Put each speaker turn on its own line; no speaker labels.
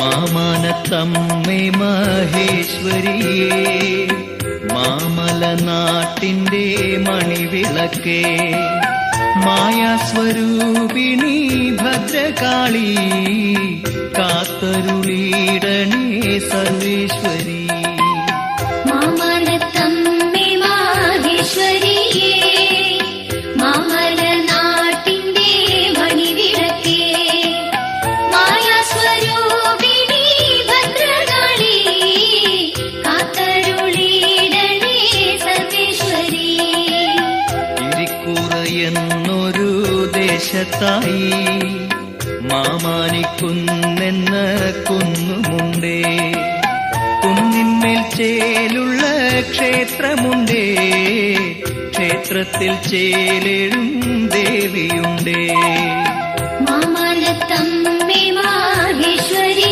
മാമാനത്തമ്മേ മഹേശ്വരിയേ മാമലനാട്ടിന്റെ മണിവിളക്കേ മായാസ്വരൂപിണി ഭദ്രകാളി കാത്തരുളീടണേ സർവേശ്വരി. എന്നൊരു ദേശത്തായി മാമാനിക്കുന്നെന്ന കുന്നുമുണ്ടേ. കുന്നിന്മേൽ ചേലുള്ള ക്ഷേത്രമുണ്ടേ. ക്ഷേത്രത്തിൽ ചേലേഴും ദേവിയുണ്ടേ.